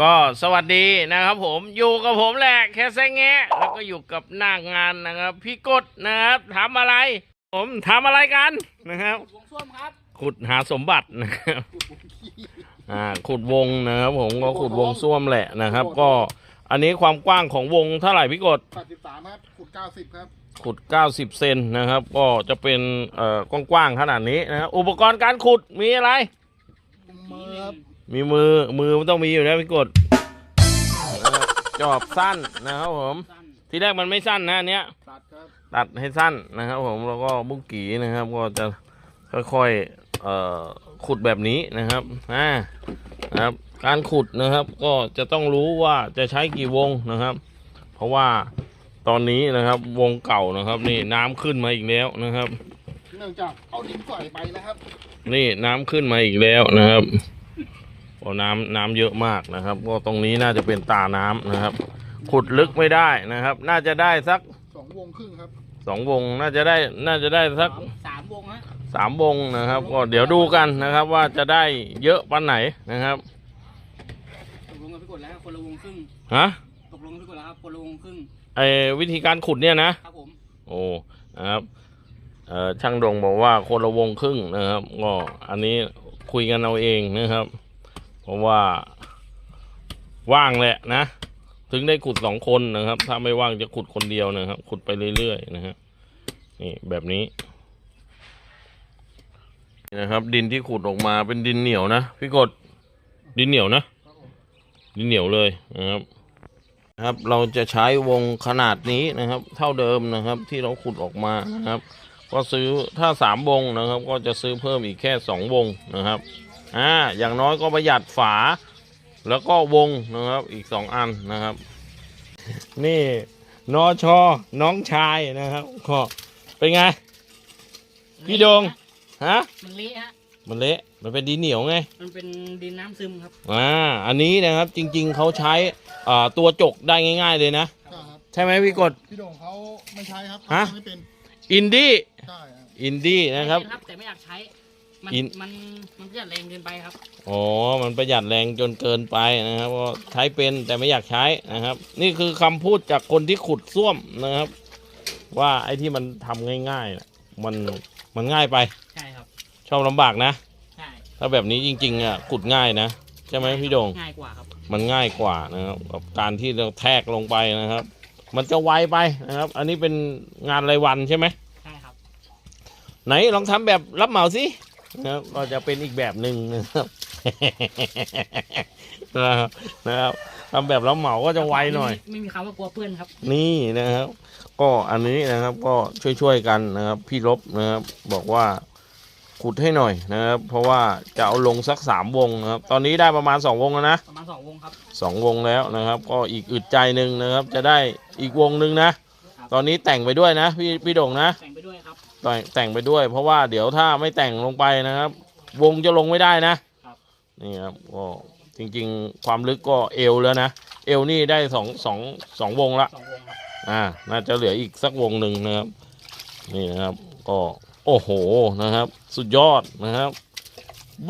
ก็สวัสดีนะครับผมอยู่กับผมแหละแค่แซงแงะแล้วก็อยู่กับหน้างานนะครับ พี่กดนะครับทำอะไร ผมทำอะไรกันนะครับ วงส้วมครับ ขุดหาสมบัตินะครับอ่าขุดวงนะครับ ผมก็ขุดวงส้วมแหละนะครับ ก็อันนี้ความกว้างของวงเท่าไหร่พี่กดแปดสิบสามครับขุดเก้าสิบครับขุด 90 เซนนะครับ ก็จะเป็นเอ่อกว้างๆขนาดนี้นะครับอุปกรณ์การขุดมีอะไรมือครับ มีมือมือมันต้องมีอยู่แล้วพี่กดนะครับจอบสั้นนะครับผมสั้นที่แรกมันไม่สั้นนะอันเนี้ยตัดครับตัดให้สั้นนะครับ ผมแล้วก็บุกกีนะครับก็จะค่อยๆเอ่อขุดแบบนี้นะครับอ่านะครับ การขุดนะครับก็จะต้องรู้ว่าจะใช้กี่วงนะครับ เพราะว่าตอนนี้นะครับวงเก่านะครับ นี่น้ำขึ้นมาอีกแล้วนะครับ เนื่องจากเอาดินใส่ไปนะครับ นี่น้ำขึ้นมาอีกแล้วนะครับโอ้ น้ำน้ำเยอะมากนะครับ ก็ตรงนี้น่าจะเป็นตาน้ำนะครับ ขุดลึกไม่ได้นะครับ น่าจะได้สักสองวงครึ่งครับสองวงน่าจะได้น่าจะได้สักสามสามวงฮะสามวงนะครับ ก็เดี๋ยวดูกันนะครับ ว่าจะได้เยอะปันไหนนะครับตกลงกับพี่กดแล้วครับคนละวงครึ่งฮะตกลงกับพี่กดแล้วครับคนละวงครึ่งไอวิธีการขุดเนี่ยนะครับผมโอ้นะครับเอ่อช่างดงบอกว่าคนละวงครึ่งนะครับก็อันนี้คุยกันเอาเองนะครับ เพราะว่า ว่างแหละนะ ถึงได้ขุดสองคนนะครับ ถ้าไม่ว่างจะขุดคนเดียวนะครับ ขุดไปเรื่อยๆนะฮะนี่แบบนี้นะครับ ดินที่ขุดออกมาเป็นดินเหนียวนะพี่กดดินเหนียวนะ ดินเหนียวเลยนะครับครับ เราจะใช้วงขนาดนี้นะครับ เท่าเดิมนะครับ ที่เราขุดออกมานะครับ ก็ซื้อถ้าสามวงนะครับ ก็จะซื้อเพิ่มอีกแค่สองวงนะครับอ่าอย่างน้อยก็ประหยัดฝา แล้วก็วงนะครับอีกสองอันนะครับ นี่นอชอน้องชายนะครับก็เป็นไง พี่โดงฮะมันเละฮะมันเละมันเป็นดินเหนียวไง มันเป็นดินน้ำซึมครับอ่าอันนี้นะครับจริงๆเขาใช้อ่าตัวจกได้ง่าย ๆ เลยนะ ใช่ครับใช่ไหมพี่กด พี่โด่งเขาไม่ใช้ครับฮะ ทำไม่เป็น อินดี้ ใช่ครับอินดี้นะครับ ใช้แต่ไม่อยากใช้ มันอิน มันมันประหยัดแรงเกินไปครับ อ๋อ มันประหยัดแรงจนเกินไปนะครับก็ใช้เป็นแต่ไม่อยากใช้นะครับ นี่คือคำพูดจากคนที่ขุดส้วมนะครับ ว่าไอ้ที่มันทำง่ายๆน่ะมันมันง่ายไป ใช่ครับ ชอบลำบากนะ ใช่ถ้าแบบนี้จริงๆอะขุดง่ายนะใช่ไหมพี่โดง ง่ายกว่าครับ มันง่ายกว่านะครับกับการที่เราแทกลงไปนะครับ มันจะไวไปนะครับ อันนี้เป็นงานรายวันใช่ไหมใช่ครับ ไหนลองทำแบบรับเหมาสินะครับก็จะเป็นอีกแบบหนึ่งนะครับนะครับนะครับทำแบบรับเหมาก็จะไวหน่อยไม่มีไม่มีคำว่ากลัวเพื่อนครับ นี่นะครับ ก็อันนี้นะครับก็ช่วยๆกันนะครับ พี่ลบนะครับ บอกว่าขุดให้หน่อยนะครับ เพราะว่าจะเอาลงสักสามวงนะครับ ตอนนี้ได้ประมาณสองวงแล้วนะประมาณสองวงครับสองวงแล้วนะครับ ก็อีกอึดใจหนึ่งนะครับ จะได้อีกวงหนึ่งนะ ตอนนี้แต่งไปด้วยนะ พี่พี่โด่งนะแต่งไปด้วยครับ แต่งแต่งไปด้วย เพราะว่าเดี๋ยวถ้าไม่แต่งลงไปนะครับ วงจะลงไม่ได้นะครับนี่ครับก็จริงๆ ความลึกก็เอวแล้วนะ เอวนี่ได้สองสองสองวงละสองวงครับอ่าน่าจะเหลืออีกสักวงหนึ่งนะครับ นี่นะครับก็โอ้โหนะครับ สุดยอดนะครับ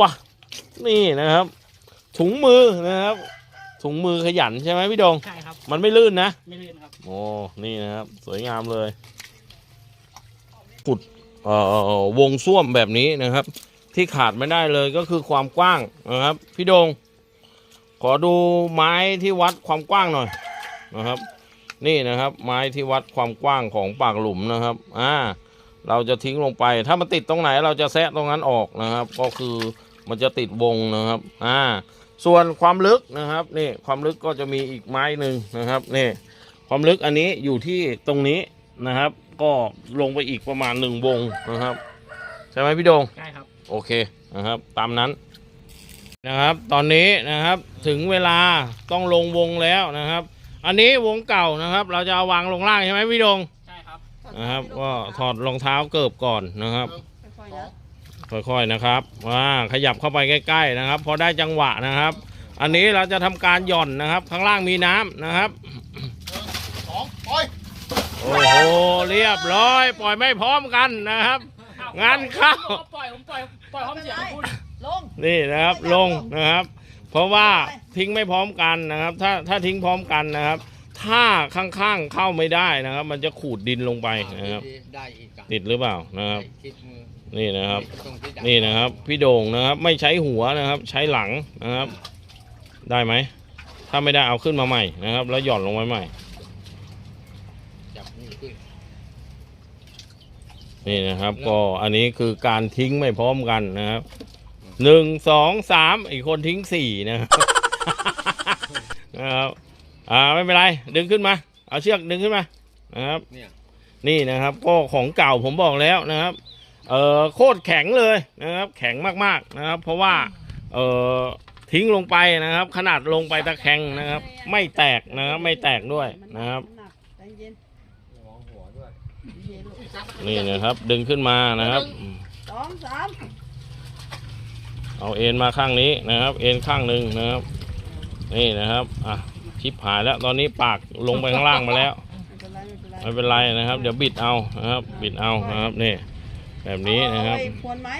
ว้านี่นะครับ ถุงมือนะครับ ถุงมือขยันใช่ไหมพี่โดงใช่ครับมันไม่ลื่นนะไม่ลื่นครับโอ้นี่นะครับ สวยงามเลย ขุดวงส้วมแบบนี้นะครับ ที่ขาดไม่ได้เลยก็คือความกว้างนะครับ พี่โดง ขอดูไม้ที่วัดความกว้างหน่อยนะครับ นี่นะครับ ไม้ที่วัดความกว้างของปากหลุมนะครับอ่าเราจะทิ้งลงไป ถ้ามันติดตรงไหนเราจะแซะตรงนั้นออกนะครับ ก็คือมันจะติดวงนะครับอ่าส่วนความลึกนะครับนี่ความลึกก็จะมีอีกไม้หนึ่งนะครับนี่ความลึกอันนี้อยู่ที่ตรงนี้นะครับ ก็ลงไปอีกประมาณหนึ่งวงนะครับ ใช่ไหมพี่โดงใช่ครับโอเคนะครับ ตามนั้นนะครับ ตอนนี้นะครับถึงเวลาต้องลงวงแล้วนะครับ อันนี้วงเก่านะครับ เราจะเอาวางลงล่างใช่ไหมพี่โดงใช่ครับนะครับ ก็ถอดรองเท้าเกิบก่อนนะครับสองค่อยๆนะครับว่าขยับเข้าไปใกล้ ๆ นะครับ พอได้จังหวะนะครับ อันนี้เราจะทำการหย่อนนะครับ ข้างล่างมีน้ำนะครับสองปล่อย โอ้โหเรียบร้อย ปล่อยไม่พร้อมกันนะครับ งานเข้า ปล่อยผมปล่อยปล่อยพร้อมเสียงคุณนี่นะครับลงนะครับ เพราะว่าทิ้งไม่พร้อมกันนะครับ ถ้าถ้าทิ้งพร้อมกันนะครับ ถ้าข้างๆเข้าไม่ได้นะครับ มันจะขูดดินลงไปนะครับ ได้อีกอะติดหรือเปล่านะครับได้คิดมือนี่นะครับ ตรงที่ดันี่นะครับ พี่โด่งนะครับ ไม่ใช้หัวนะครับ ใช้หลังนะครับ ได้ไหม ถ้าไม่ได้เอาขึ้นมาใหม่นะครับ แล้วหย่อนลงไว้ใหม่จับนี่ ขึ้น นี่นะครับ ก็อันนี้คือการทิ้งไม่พร้อมกันนะครับหนึ่งสองสามอีกคนทิ้งสี่นะครับ นะครับอ่าไม่เป็นไร ดึงขึ้นมา เอาเชือกดึงขึ้นมานะครับ เนี่ยนี่นะครับ ก็ของเก่าผมบอกแล้วนะครับ เอ่อโคตรแข็งเลยนะครับ แข็งมากๆนะครับ เพราะว่าเอ่อทิ้งลงไปนะครับ ขนาดลงไปตะแคงนะครับ ไม่แตกนะครับ ไม่แตกด้วยนะครับ หนักใจเย็น มองหัวด้วย เย็ นลูกนี่นะครับ ดึงขึ้นมานะครับสองสามเอาเอ็นมาข้างนี้นะครับ เอ็นข้างหนึ่งนะครับ นี่นะครับอะชิปหายแล้วตอนนี้ปากลงไปข้างล่างมาแล้วไม่เป็นไรไม่เป็นไรไม่เป็นไรนะครับ เดี๋ยวบิดเอานะครับ บิดเอานะครับนี่แบบนี้นะครับเอาไว้ควรไหม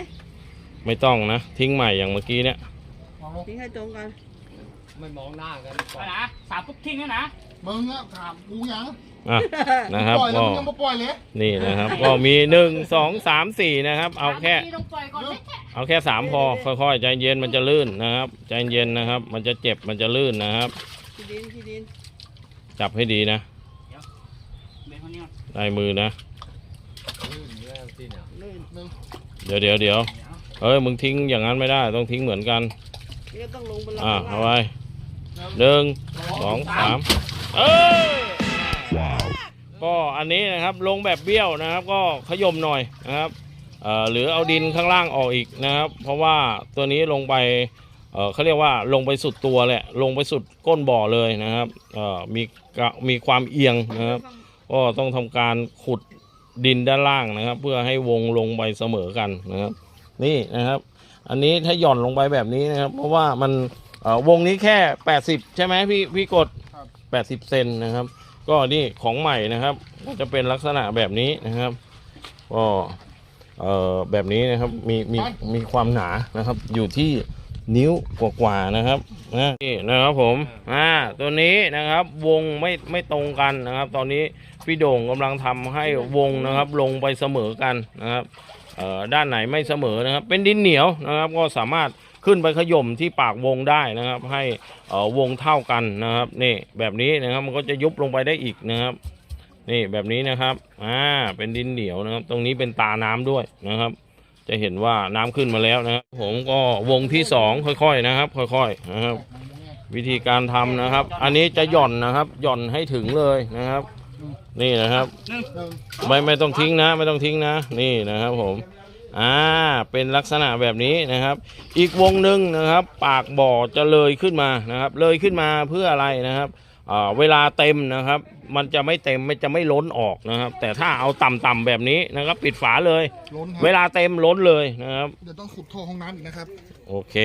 ไม่ต้องนะ ทิ้งใหม่อย่างเมื่อกี้เนี่ยวางลงทิ้งให้ตรงกันไม่มองหน้ากันไปนะสามปุ๊บทิ้งแล้วนะมึงอะถามกูยัง อะนะครับปล่อยแล้วก็มึงยังมาปล่อยเลยนี่นะครับ ก็มีหนึ่งสองสามสี่นะครับ เอาแค่สมทีต้องปล่อยก่อนเลยเอาแค่สามพอค่อยๆใจเย็นมันจะลื่นนะครับ ใจเย็นนะครับ มันจะเจ็บมันจะลื่นนะครับที่ดินที่ดินจับให้ดีนะเบนคนนี้ก่อนได้มือนะ ลื่นเรื่องที่เนี่ยลื่นหนึ่งเดี๋ยวเดี๋ยวเดี๋ยวเฮ้ยมึงทิ้งอย่างนั้นไม่ได้ ต้องทิ้งเหมือนกัน นี่ก็ต้องลงไปอะข้งเอาล่างไว้หนึ่งสองสามเอ อก็อันนี้นะครับลงแบบเบี้ยวนะครับ ก็ขยมหน่อยนะครับหรือเอาดินข้างล่างออกอีกนะครับ เพราะว่าตัวนี้ลงไปเขาเรียกว่าลงไปสุดตัวแหละลงไปสุดก้นบ่อเลยนะครับมีมีความเอียงนะครับ ก็ต้องทำการขุดดินด้านล่างนะครับ เพื่อให้วงลงไปเสมอกันนะครับ นี่นะครับ อันนี้ถ้าหย่อนลงไปแบบนี้นะครับ เพราะว่ามันวงนี้แค่ 80 ใช่ไหมพี่พี่กด 80 เซนนะครับ ก็นี่ของใหม่นะครับก็จะเป็นลักษณะแบบนี้นะครับก็เอ่อแบบนี้นะครับมีมีมีความหนานะครับ อยู่ที่นิ้วกว่าๆนะครับนี่นะครับผมอ่าตัวนี้นะครับวงไม่ไม่ตรงกันนะครับ ตอนนี้พี่โด่งกำลังทำให้วงนะครับ ลงไปเสมอกันนะครับเอ่อด้านไหนไม่เสมอนะครับ เป็นดินเหนียวนะครับ ก็สามารถ ขึ้นไปขย่มที่ปากวงได้นะครับ ให้วงเท่ากันนะครับนี่แบบนี้นะครับมันก็จะยุบลงไปได้อีกนะครับนี่แบบนี้นะครับอ่าเป็นดินเหนียวนะครับ ตรงนี้เป็นตาน้ำด้วยนะครับ จะเห็นว่าน้ำขึ้นมาแล้วนะครับ ผมก็วงที่สองค่อยๆนะครับ ค่อยๆนะครับ วิธีการทำนะครับ อันนี้จะหย่อนนะครับ หย่อนให้ถึงเลยนะครับ นี่นะครับ ไม่ไม่ต้องทิ้งนะ ไม่ต้องทิ้งนะ นี่นะครับผม อ่าเป็นลักษณะแบบนี้นะครับ อีกวงหนึ่งนะครับ ปากบ่อจะเลยขึ้นมานะครับ เลยขึ้นมาเพื่ออะไรนะครับอ่าเวลาเต็มนะครับ มันจะไม่เต็มไม่จะไม่ล้นออกนะครับ แต่ถ้าเอาต่ำๆแบบนี้นะครับ ปิดฝาเลยล้นคเวรับลาเต็มล้นเลยนะครับเดี๋ยวต้องขุดท่อห้องน้ำอีกนะครับ โอเค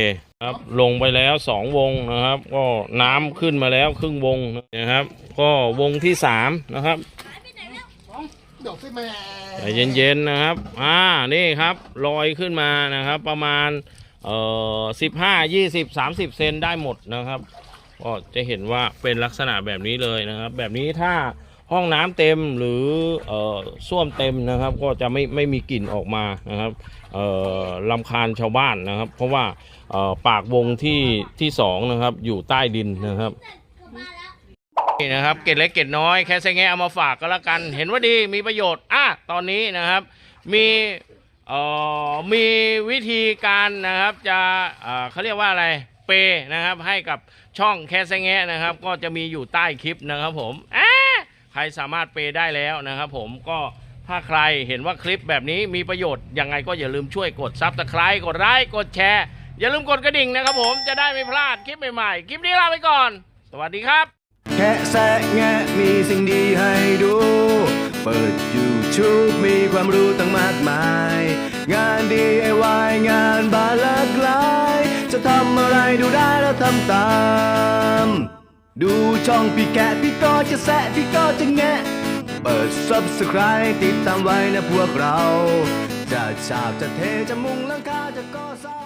ครับลงไปแล้วสองวงนะครับ ก็น้ำขึ้นมาแล้วครึ่งวงนะครับ ก็วงที่สามนะครับเดี๋ยวสิแม่ใจเย็นๆนะครับ อ่า นี่ครับลอยขึ้นมานะครับ ประมาณ เอ่อสิบห้ายี่สิบสามสิบเซนได้หมดนะครับ ก็จะเห็นว่าเป็นลักษณะแบบนี้เลยนะครับ แบบนี้ถ้าห้องน้ำเต็มหรือเอ่อส้วมเต็มนะครับ ก็จะไม่ไม่มีกลิ่นออกมานะครับ เอ่อลำคาญชาวบ้านนะครับ เพราะว่าเอ่อปากวงที่ที่สองนะครับ อยู่ใต้ดินนะครับ นี่นะครับเกร็ดเล็กเกร็ดน้อยแค่เซงแงเอามาฝากก็แล้วกัน เห็นว่าดีมีประโยชน์อะตอนนี้นะครับ มีเอ่อมีวิธีการนะครับจะเอ่อเขาเรียกว่าอะไรเปย์นะครับ ให้กับช่องแค่เซงแงนะครับ ก็จะมีอยู่ใต้คลิปนะครับผมอะใครสามารถเปย์ได้แล้วนะครับผมก็ถ้าใครเห็นว่าคลิปแบบนี้มีประโยชน์ยังไงก็อย่าลืมช่วยกดซับสไครต์กดไลค์กดแชร์ อย่าลืมกดกระดิ่งนะครับผมจะได้ไม่พลาดคลิปใหม่ๆ คลิปนี้ลาไปก่อน สวัสดีครับ แค่แซะแงะมีสิ่งดีให้ดู เปิด YouTube มีความรู้ตั้งมากมาย งาน DIY งานบานหลากหลาย จะทำอะไรดูได้แล้วทำตาม ดูช่องพี่แกะพี่ก็จะแซะพี่ก็จะแงะ เปิด Subscribe ติดตามไว้นะพวกเรา จะฉาบจะเทจะมุงหลังคาจะก่อสร้าง